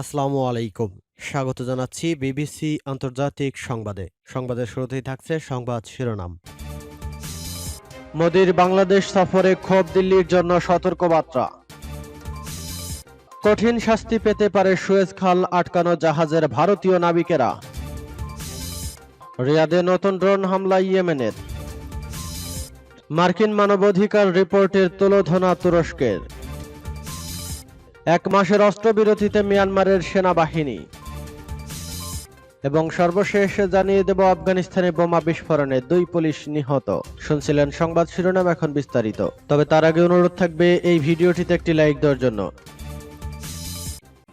আসসালামু আলাইকুম। স্বাগত জানাচ্ছি বিবিসি আন্তর্জাতিক সংবাদে। সংবাদের শুরুতেই থাকছে সংবাদ শিরোনাম। মোদির বাংলাদেশ সফরে ক্ষোভ, দিল্লির জন্য সতর্কবার্তা। কঠিন শাস্তি পেতে পারে সুয়েজ খাল আটকানো জাহাজের ভারতীয় নাবিকেরা। রিয়াদে নতুন ড্রোন হামলা ইয়েমেনের। মার্কিন মানবাধিকার রিপোর্টের তুলোধনা তুরস্কের। এক মাসের অস্ত্রবিরতিতে মিয়ানমারের সেনাবাহিনী। এবং সর্বশেষ জানিয়ে দেব আফগানিস্তানে বোমা বিস্ফোরণে দুই পুলিশ নিহত। শুনছিলেন সংবাদ শিরোনাম এখন বিস্তারিত। তবে তার আগে অনুরোধ থাকবে এই ভিডিওটিতে একটি লাইক দেওয়ার জন্য।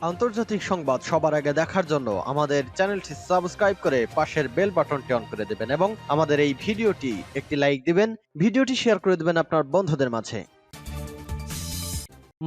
আন্তর্জাতিক সংবাদ সবার আগে দেখার জন্য আমাদের চ্যানেলটি সাবস্ক্রাইব করে পাশের বেল বাটনটি অন করে দেবেন এবং আমাদের এই ভিডিওটি একটি লাইক দিবেন। ভিডিওটি শেয়ার করে দেবেন আপনার বন্ধুদের মাঝে।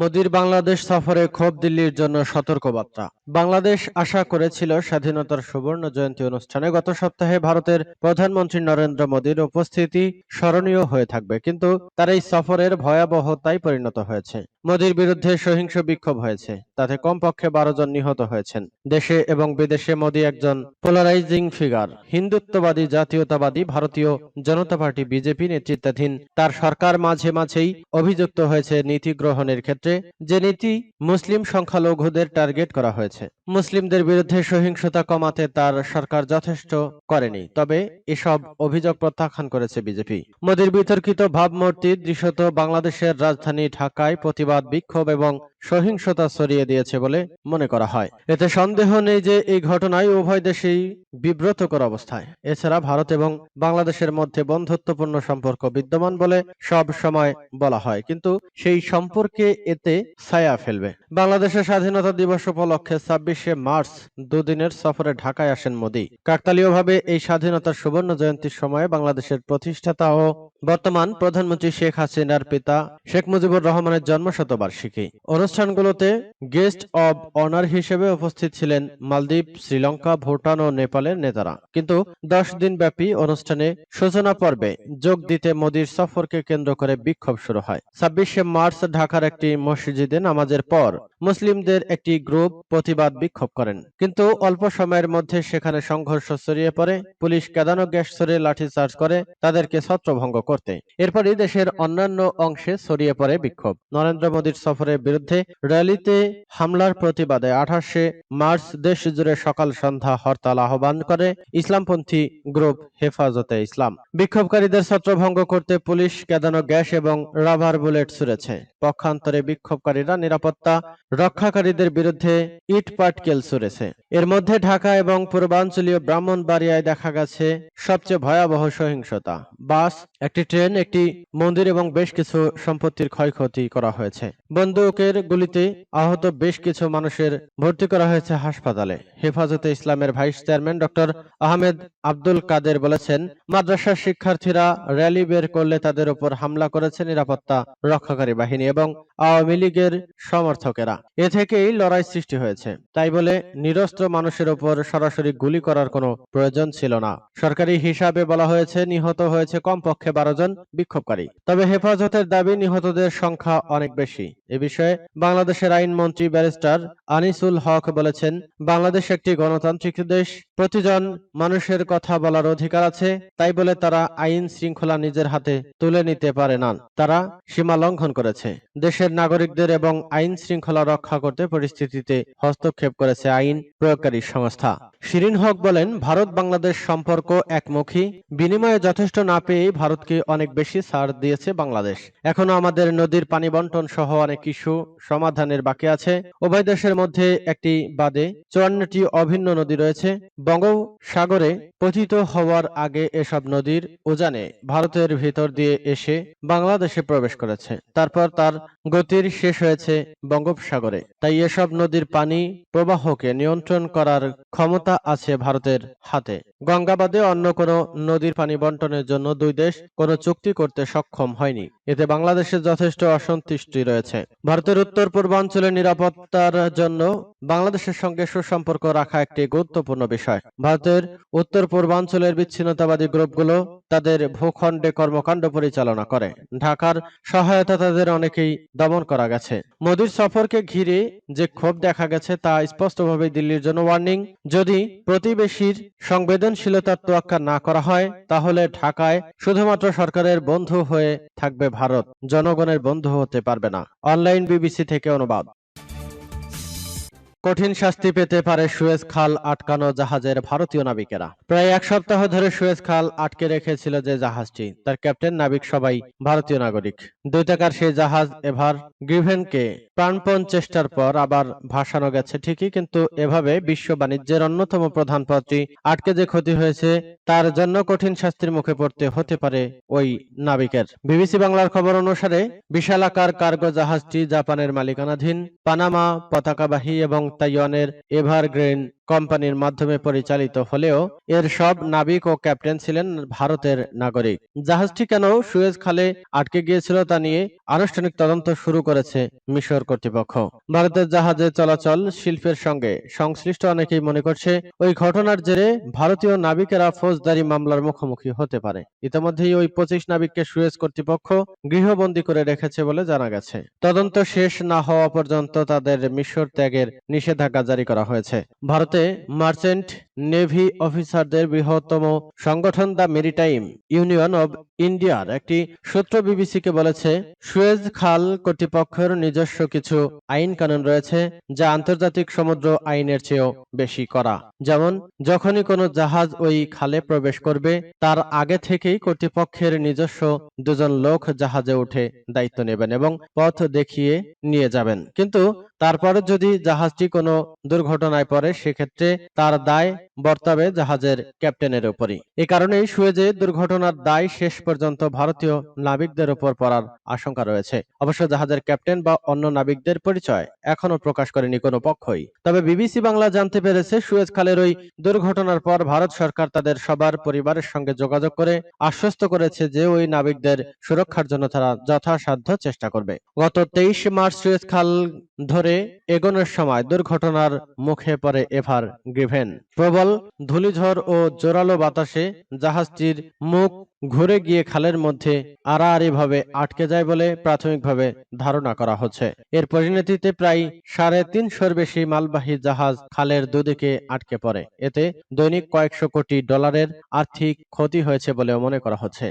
মোদির বাংলাদেশ সফরে ক্ষোভ দিল্লির জন্য সতর্কবার্তা। বাংলাদেশ আশা করেছিল স্বাধীনতার সুবর্ণ জয়ন্তী অনুষ্ঠানে গত সপ্তাহে ভারতের প্রধানমন্ত্রী নরেন্দ্র মোদীর উপস্থিতি স্মরণীয় হয়ে থাকবে, কিন্তু তার এই সফরের ভয়াবহতায় পরিণত হয়েছে। মোদীর বিরুদ্ধে সহিংস বিক্ষোভ হয়েছে, তাতে কমপক্ষে বারো জন নিহত হয়েছেন। দেশে এবং বিদেশে মোদী একজন পোলারাইজিং ফিগার হিন্দুত্ববাদী, জাতীয়তাবাদী, ভারতীয় জনতা পার্টি, বিজেপি নেতৃত্বাধীন। তার সরকার মাঝে মাঝেই অভিযুক্ত হয়েছে নীতি গ্রহণের ক্ষেত্রে। যে নীতি মুসলিম সংখ্যালঘুদের টার্গেট করা হয়েছে। মুসলিমদের বিরুদ্ধে সহিংসতা কমাতে তার সরকার যথেষ্ট করেনি, তবে এসব অভিযোগ প্রত্যাখ্যান করেছে বিজেপি। মোদীর বিতর্কিত ভাবমূর্তি দৃশ্যত বাংলাদেশের রাজধানী ঢাকায় প্রতিবাদ বিক্ষোভ এবং সহিংসতা ছড়িয়ে দিয়েছে বলে মনে করা হয়। এতে সন্দেহ নেই যে এই ঘটনায় উভয় দেশেই বিব্রতকর অবস্থায়। এছাড়া ভারত এবং বাংলাদেশের মধ্যে বন্ধুত্বপূর্ণ সম্পর্ক বিদ্যমান বলে সব সময় বলা হয়। কিন্তু সেই সম্পর্কে এতে ছায়া ফেলবে। বাংলাদেশের স্বাধীনতা দিবস উপলক্ষে ছাব্বিশে মার্চ দুদিনের সফরে ঢাকায় আসেন মোদী। কাকতালীয়ভাবে এই স্বাধীনতার সুবর্ণ জয়ন্তীর সময়ে বাংলাদেশের প্রতিষ্ঠাতা ও বর্তমান প্রধানমন্ত্রী শেখ হাসিনার পিতা শেখ মুজিবুর রহমানের জন্মশতবার্ষিকী। অনুষ্ঠানগুলোতে গেস্ট অব অনার হিসেবে উপস্থিত ছিলেন মালদ্বীপ, শ্রীলঙ্কা, ভুটান ও নেপালের নেতারা। কিন্তু দশ দিন ব্যাপী অনুষ্ঠানে সূচনা পর্বে যোগ দিতে মোদীর সফরকে কেন্দ্র করে বিক্ষোভ শুরু হয়। ছাব্বিশে মার্চ ঢাকার একটি মসজিদে নামাজের পর মুসলিমদের একটি গ্রুপ প্রতিবাদ বিক্ষোভ করেন। কিন্তু অল্প সময়ের মধ্যে সেখানে সংঘর্ষ ছড়িয়ে পড়ে। পুলিশ কেদানো গ্যাস ছড়ে লাঠিচার্জ করে, তাদেরকে ছত্রভঙ্গ করতে এরপরই দেশের অন্যান্য অংশে ছড়িয়ে পড়ে বিক্ষোভ। নরেন্দ্র মোদীর সফরের বিরুদ্ধে র্যালিতে হামলার প্রতিবাদে আঠাশে মার্চ দেশ জুড়ে সকাল সন্ধ্যা হরতাল আহ্বান করে ইসলামপন্থী গ্রুপ হেফাজতে ইসলাম। বিক্ষোভকারীদের ছত্রভঙ্গ করতে পুলিশ কেদানো গ্যাস এবং রাবার বুলেট ছুড়েছে। পক্ষান্তরে বিক্ষোভকারীরা নিরাপত্তা রক্ষাকারীদের বিরুদ্ধে ইট পাটকেল ছুড়েছে। এর মধ্যে ঢাকা এবং পূর্বাঞ্চলীয় ব্রাহ্মণবাড়িয়ায় দেখা গেছে সবচেয়ে ভয়াবহ সহিংসতা। বাস একটি ট্রেন, একটি মন্দির এবং বেশ কিছু সম্পত্তির ক্ষয়ক্ষতি করা হয়েছে। বন্দুকের গুলিতে আহত বেশ কিছু মানুষের ভর্তি করা হয়েছে হাসপাতালে। হেফাজতে ইসলামের vice chairman doctor Ahmed Abdul Kader বলেছেন, মাদ্রাসার শিক্ষার্থীরা র্যালি বের করলে তাদের উপর হামলা করেছে নিরাপত্তা রক্ষাকারী বাহিনী এবং আওয়ামী লীগের সমর্থকেরা। এ থেকেই লড়াই সৃষ্টি হয়েছে। তাই বলে নিরস্ত্র মানুষের উপর সরাসরি গুলি করার কোনো প্রয়োজন ছিল না। সরকারি হিসাবে বলা হয়েছে, নিহত হয়েছে কমপক্ষে বারো জন বিক্ষোভকারী। তবে হেফাজতের দাবি, নিহতদের সংখ্যা অনেক বেশি। এ বিষয়ে বাংলাদেশের আইনমন্ত্রী ব্যারিস্টার আনিসুল হক বলেছেন, বাংলাদেশ একটি গণতান্ত্রিক দেশ, প্রতিজন মানুষের কথা বলার অধিকার আছে, তাই বলে তারা আইন শৃঙ্খলা নিজের হাতে তুলে নিতে পারে না। তারা সীমা লঙ্ঘন করেছে। দেশের নাগরিকদের এবং আইন শৃঙ্খলা রক্ষা করতে পরিস্থিতিতে হস্তক্ষেপ করেছে আইন প্রয়োগকারী সংস্থা। শিরিন হক বলেন ভারত বাংলাদেশ সম্পর্ক একমুখী, বিনিময়ে যথেষ্ট না পেয়ে ভারতকে অনেক বেশি ছাড় দিয়েছে বাংলাদেশ। এখনও আমাদের নদীর পানি বন্টন সহ অনেক ইস্যু সমাধানের বাকি আছে। উভয় দেশের মধ্যে একটি বাদে চুয়ান্নটি অভিন্ন নদী রয়েছে। বঙ্গোপসাগরে পতিত হওয়ার আগে এসব নদীর উজানে ভারতের ভিতর দিয়ে এসে বাংলাদেশে প্রবেশ করেছে। তারপর তার গতির শেষ হয়েছে বঙ্গোপসাগরে। তাই এসব নদীর পানি প্রবাহকে নিয়ন্ত্রণ করার ক্ষমতা আছে ভারতের হাতে। গঙ্গাবাদে অন্য কোনো নদীর পানি বন্টনের জন্য দুই দেশ কোনো চুক্তি করতে সক্ষম হয়নি। এতে বাংলাদেশের যথেষ্ট অসন্তুষ্টি রয়েছে। ভারতের উত্তর পূর্বাঞ্চলের নিরাপত্তার জন্য বাংলাদেশের সঙ্গে সুসম্পর্ক রাখা একটি গুরুত্বপূর্ণ বিষয়। ভারতের উত্তর পূর্বাঞ্চলের বিচ্ছিন্নতাবাদী গ্রুপগুলো তাদের ভূখণ্ডে কর্মকাণ্ড পরিচালনা করে। ঢাকার সহায়তা তাদের অনেকেই দমন করা গেছে। মোদীর সফরকে ঘিরে যে ক্ষোভ দেখা গেছে তা স্পষ্টভাবে দিল্লির জন্য ওয়ার্নিং। যদি প্রতিবেশীর সংবেদনশীলতার তোয়াক্কা না করা হয়, তাহলে ঢাকায় শুধুমাত্র সরকারের বন্ধু হয়ে থাকবে ভারত জনগণের বন্ধু হতে পারবে না। অনলাইন বিবিসি থেকে অনুবাদ। কঠিন শাস্তি পেতে পারে সুয়েজ খাল আটকানো জাহাজের ভারতীয় নাবিকেরা। প্রায় এক সপ্তাহ ধরে সুয়েজ খাল আটকে রেখেছিল যে জাহাজটি। তার ক্যাপ্টেন নাবিক সবাই ভারতীয় নাগরিক। দৈতাকার সেই জাহাজ এভার গ্রিভেনকে প্রাণপণ চেষ্টার পর আবার ভাসানো গেছে ঠিকই, কিন্তু এভাবে বিশ্ব বাণিজ্যের অন্যতম প্রধান পথটি আটকে যে ক্ষতি হয়েছে, তার জন্য কঠিন শাস্তির মুখে পড়তে হতে পারে ওই নাবিকের। বিবিসি বাংলার খবর অনুসারে, বিশালাকার কার্গো জাহাজটি জাপানের মালিকানাধীন পানামা পতাকাবাহী এবং তাইওয়ানের এভারগ্রেন কোম্পানির মাধ্যমে পরিচালিত হলেও এর সব নাবিক ও ক্যাপ্টেন ছিলেন ভারতের নাগরিক। জাহাজটি কেন সুয়েজ খালে আটকে গিয়েছিল তা নিয়ে আনুষ্ঠানিক তদন্ত শুরু করেছে মিশর কর্তৃপক্ষ। ভারতের জাহাজে চলাচল শিল্পের সঙ্গে সংশ্লিষ্ট অনেকেই মনে করছে ওই ঘটনার জেরে ভারতীয় নাবিকেরা ফৌজদারি মামলার মুখোমুখি হতে পারে। ইতিমধ্যেই ওই পঁচিশ নাবিককে সুয়েজ কর্তৃপক্ষ গৃহবন্দী করে রেখেছে বলে জানা গেছে। তদন্ত শেষ না হওয়া পর্যন্ত তাদের মিশর ত্যাগের নিষেধাজ্ঞা জারি করা হয়েছে। ভারতে মার্চেন্ট নেভি অফিসারদের বৃহত্তম সংগঠন দ্য মেরিটাইম ইউনিয়ন অব ইন্ডিয়ার একটি সূত্র বিবিসিকে বলেছে, সুয়েজ খাল কর্তৃপক্ষের নিজস্ব কিছু আইন কানুন রয়েছে যা আন্তর্জাতিক সমুদ্র আইনের চেয়েও বেশি করা যেমন, যখনই কোনো জাহাজ ওই খালে প্রবেশ করবে, তার আগে থেকেই কর্তৃপক্ষের নিজস্ব দুজন লোক জাহাজে উঠে দায়িত্ব নেবেন এবং পথ দেখিয়ে নিয়ে যাবেন। কিন্তু, তারপরে যদি জাহাজটি কোনো দুর্ঘটনায় পড়ে, সেক্ষেত্রে তার দায় বর্তাবে জাহাজের ক্যাপ্টেনের উপরই। এ কারণেই সুয়েজে দুর্ঘটনার দায় শেষ পর্যন্ত ভারতীয় নাবিকদের উপর পড়ার আশঙ্কা রয়েছে। অবশ্য জাহাজের ক্যাপ্টেন বা অন্য নাবিকদের পরিচয় এখনও প্রকাশ করেনি কোনো পক্ষই। তবে বিবিসি বাংলা জানতে পেরেছে সুয়েজ খালের ওই দুর্ঘটনার পর ভারত সরকার তাদের সবার পরিবারের সঙ্গে যোগাযোগ করে আশ্বস্ত করেছে যে ওই নাবিকদের সুরক্ষার জন্য তারা যথাসাধ্য চেষ্টা করবে। গত তেইশ মার্চ সুয়েজ খাল ধরে এগোনোর সময় দুর্ঘটনার মুখে পড়ে এভার। গ্রিভেন প্রবল ধূলিঝড় ও জোরালো বাতাসে জাহাজটির মুখ ঘুরে গিয়ে খালের মধ্যে আড়াআড়ি ভাবে আটকে যায় বলে প্রাথমিকভাবে ধারণা করা হচ্ছে। এর পরিণতিতে প্রায় সাড়ে তিনশোর বেশি মালবাহী জাহাজ খালের দুদিকে আটকে পড়ে। এতে দৈনিক কয়েকশো কোটি ডলারের আর্থিক ক্ষতি হয়েছে বলেও মনে করা হচ্ছে।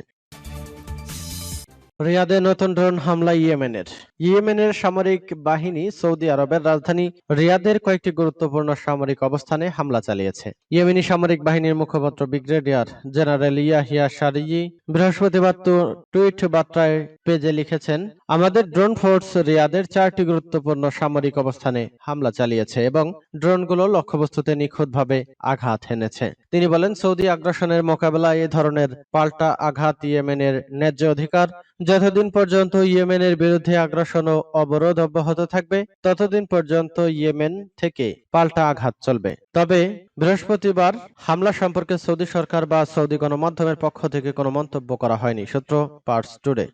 রিয়াদে নতুন ড্রোন হামলা ইয়েমেনের। ইয়েমেনের সামরিক বাহিনী সৌদি আরবের রাজধানী রিয়াদের কয়েকটি গুরুত্বপূর্ণ সামরিক অবস্থানে হামলা চালিয়েছে। ইয়েমেনি সামরিক বাহিনীর মুখপাত্র ব্রিগেডিয়ার জেনারেল ইয়াহিয়া শারিজি বৃহস্পতিবার টুইট বার্তায় পেজে লিখেছেন, আমাদের ড্রোন ফোর্স রিয়াদের চারটি গুরুত্বপূর্ণ সামরিক অবস্থানে হামলা চালিয়েছে এবং ড্রোনগুলো লক্ষ্যবস্তুতে নিখুঁতভাবে আঘাত হেনেছে তিনি বলেন, সৌদি আগ্রাসনের মোকাবেলায় এ ধরনের পাল্টা আঘাত ইয়েমেনের ন্যায্য অধিকার যতদিন পর্যন্ত ইয়েমেনের বিরুদ্ধে আগ্রাসন ও অবরোধ অব্যাহত থাকবে, ততদিন পর্যন্ত ইয়েমেন থেকে পাল্টা আঘাত চলবে। তবে বৃহস্পতিবার হামলা সম্পর্কে সৌদি সরকার বা সৌদি গণমাধ্যমের পক্ষ থেকে কোনো মন্তব্য করা হয়নি, সূত্র পার্টস টুডে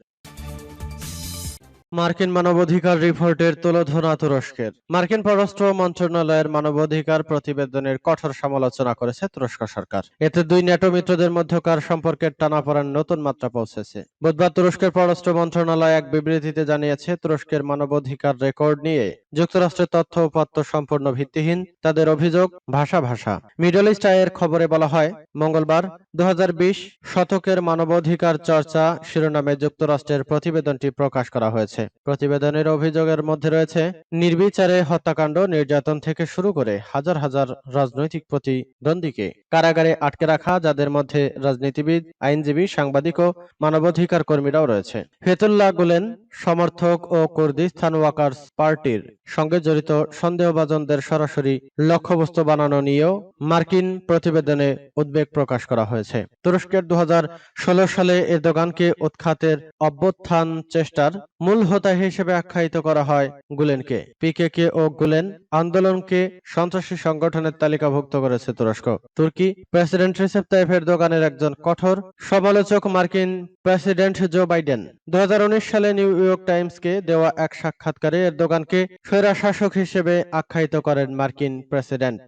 মার্কিন মানবাধিকার রিপোর্টের তুলোধনা তুরস্কের। মার্কিন পররাষ্ট্র মন্ত্রণালয়ের মানবাধিকার প্রতিবেদনের কঠোর সমালোচনা করেছে তুরস্ক সরকার। এতে দুই ন্যাটো মিত্রদের মধ্যকার সম্পর্কের টানাপড়েন নতুন মাত্রা পৌঁছেছে। বুধবার তুরস্কের পররাষ্ট্র মন্ত্রণালয় এক বিবৃতিতে জানিয়েছে, তুরস্কের মানবাধিকার রেকর্ড নিয়ে যুক্তরাষ্ট্রের তথ্য উপাত্ত সম্পূর্ণ ভিত্তিহীন তাদের অভিযোগ ভাষা ভাষা। মিডল ইস্ট আয়ের খবরে বলা হয়, মঙ্গলবার দু হাজার বিশ শতকের মানবাধিকার চর্চা শিরোনামে যুক্তরাষ্ট্রের প্রতিবেদনটি প্রকাশ করা হয়েছে। প্রতিবেদনের অভিযোগের মধ্যে রয়েছে, নির্বিচারে হত্যাকাণ্ড নির্যাতন থেকে শুরু করে হাজার হাজার রাজনৈতিক প্রতিদ্বন্দ্বীকে কারাগারে আটকে রাখা, যাদের মধ্যে রাজনীতিবিদ, আইনজীবী, সাংবাদিক ও মানবাধিকার কর্মীরাও রয়েছে। ফেতুল্লাহ গুলেন সমর্থক ও কুর্দিস্তান ওয়াকার্স পার্টির সঙ্গে জড়িত সন্দেহভাজনদের সরাসরি লক্ষ্যবস্তু বানানো নিয়েও মার্কিন প্রতিবেদনে উদ্বেগ প্রকাশ করা হয়েছে। তুরস্কের দু হাজার ষোলো সালে এর দোকানকে উৎখাতের অভ্যুত্থান চেষ্টার মূল হোতা হিসেবে আখ্যায়িত করা হয় গুলেনকে। পিকেকে ও গুলেন আন্দোলনকে সন্ত্রাসী সংগঠনের তালিকাভুক্ত করেছে তুরস্ক। তুর্কি প্রেসিডেন্ট রিসেপ তাইফের দোকানের একজন কঠোর, সমালোচক মার্কিন প্রেসিডেন্ট জো বাইডেন। দু হাজার উনিশ সালে নিউ ইয়র্ক টাইমসকে দেওয়া এক সাক্ষাৎকারে এরদোগানকে স্বৈরা শাসক হিসেবে আখ্যায়িত করেন মার্কিন প্রেসিডেন্ট।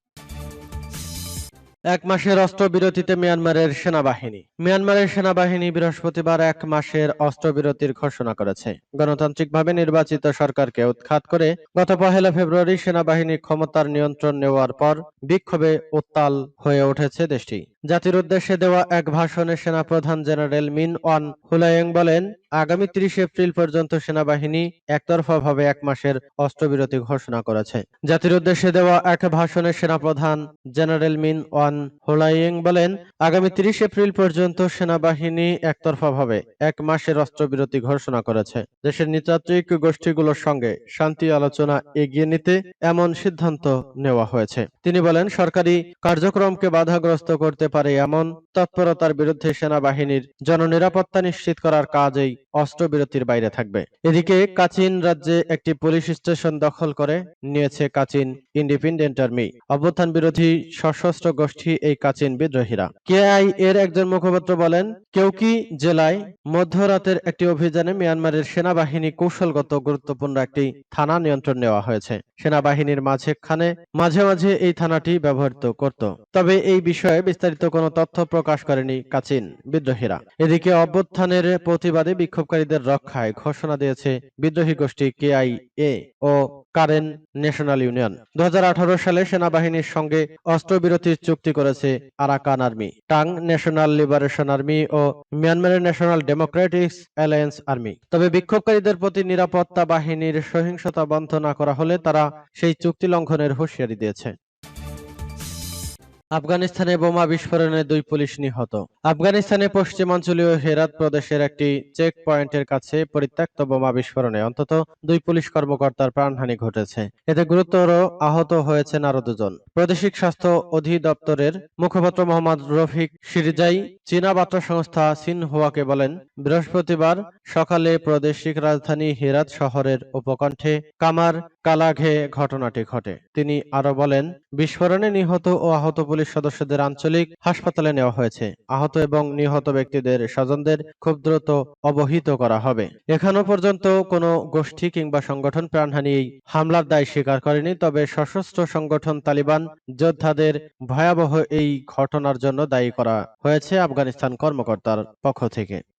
এক মাসের অস্ত্রবিরতিতে মিয়ানমারের সেনাবাহিনী। মিয়ানমারের সেনাবাহিনী বৃহস্পতিবার এক মাসের অস্ত্রবিরতির ঘোষণা করেছে। গণতান্ত্রিকভাবে নির্বাচিত সরকারকে উৎখাত করে গত পহেলা ফেব্রুয়ারি সেনাবাহিনী ক্ষমতার নিয়ন্ত্রণ নেওয়ার পর বিক্ষোভে উত্তাল হয়ে উঠেছে দেশটি। জাতির উদ্দেশ্যে দেওয়া এক ভাষণে সেনাপ্রধান জেনারেল মিন ওয়ান হুলায়েং বলেন, আগামী ত্রিশ এপ্রিল পর্যন্ত সেনাবাহিনী একতরফাভাবে এক মাসের অস্ত্রবিরতি ঘোষণা করেছে। জাতির উদ্দেশ্যে দেওয়া এক ভাষণে সেনাপ্রধান জেনারেল মিন ওয়ান হোলাইয়েং বলেন, আগামী ত্রিশ এপ্রিল পর্যন্ত সেনাবাহিনী একতরফাভাবে এক মাসের অস্ত্রবিরতি ঘোষণা করেছে। দেশের নৃতাত্ত্বিক গোষ্ঠীগুলোর সঙ্গে শান্তি আলোচনা এগিয়ে নিতে এমন সিদ্ধান্ত নেওয়া হয়েছে। তিনি বলেন, সরকারি কার্যক্রমকে বাধাগ্রস্ত করতে পারে এমন তৎপরতার বিরুদ্ধে সেনাবাহিনীর জননিরাপত্তা নিশ্চিত করার কাজেই অস্ত্রবিরতির বাইরে থাকবে। এদিকে কাচিন রাজ্যে একটি পুলিশ স্টেশন দখল করে নিয়েছে কাচিন ইন্ডিপেন্ডেন্ট আর্মি। অভ্যুত্থান বিরোধী সশস্ত্র গোষ্ঠী এই কাচিন বিদ্রোহীরা। কেআই এর একজন মুখপাত্র বলেন, কেউকি জেলায় মধ্যরাতের একটি অভিযানে মিয়ানমারের সেনাবাহিনী কৌশলগত গুরুত্বপূর্ণ একটি থানা নিয়ন্ত্রণ নেওয়া হয়েছে। সেনাবাহিনীর মাঝেখানে মাঝে মাঝে এই থানাটি ব্যবহৃত করত। তবে এই বিষয়ে বিস্তারিত কোনো তথ্য প্রকাশ করেনি কাচিন বিদ্রোহীরা। এদিকে অভ্যুত্থানের প্রতিবাদে বিক্ষোভকারীদের রক্ষায় ঘোষণা দিয়েছে বিদ্রোহী গোষ্ঠী কেআইএ ও কারেন ন্যাশনাল ইউনিয়ন। দু সালে সেনাবাহিনীর সঙ্গে অস্ত্রবিরতির চুক্তি করেছে Arakan Army, Ta'ang National Liberation Army ও মিয়ানমারের ন্যাশনাল ডেমোক্রেটিক্স অ্যালায়েন্স আর্মি। তবে বিক্ষোভকারীদের প্রতি নিরাপত্তা বাহিনীর সহিংসতা বন্ধ না করা হলে তারা সেই চুক্তি লঙ্ঘনের হুঁশিয়ারি দিয়েছে। আফগানিস্তানে বোমা বিস্ফোরণে দুই পুলিশ নিহত। আফগানিস্তানে পশ্চিমাঞ্চলীয় হেরাত প্রদেশের একটি চেক পয়েন্টের কাছে পরিত্যক্ত বোমা বিস্ফোরণে অন্তত দুই পুলিশ কর্মকর্তার প্রাণহানি ঘটেছে। এতে গুরুতর আহত হয়েছেন আরও দুজন। প্রাদেশিক স্বাস্থ্য অধিদপ্তরের মুখপাত্র মোহাম্মদ রফিক শিরজাই চীনা বার্তা সংস্থা সিনহুয়াকে বলেন, বৃহস্পতিবার সকালে প্রাদেশিক রাজধানী হেরাত শহরের উপকণ্ঠে কামার কালাঘে ঘটনাটি ঘটে। তিনি আরও বলেন, বিস্ফোরণে নিহত ও আহত পুলিশ সদস্যদের আঞ্চলিক হাসপাতালে নেওয়া হয়েছে। আহত এবং নিহত ব্যক্তিদের স্বজনদের খুব দ্রুত অবহিত করা হবে। এখনও পর্যন্ত কোনো গোষ্ঠী কিংবা সংগঠন প্রাণহানি হামলার দায় স্বীকার করেনি, তবে সশস্ত্র সংগঠন তালিবান যোদ্ধাদের ভয়াবহ এই ঘটনার জন্য দায়ী করা হয়েছে আফগানিস্তান কর্মকর্তার পক্ষ থেকে।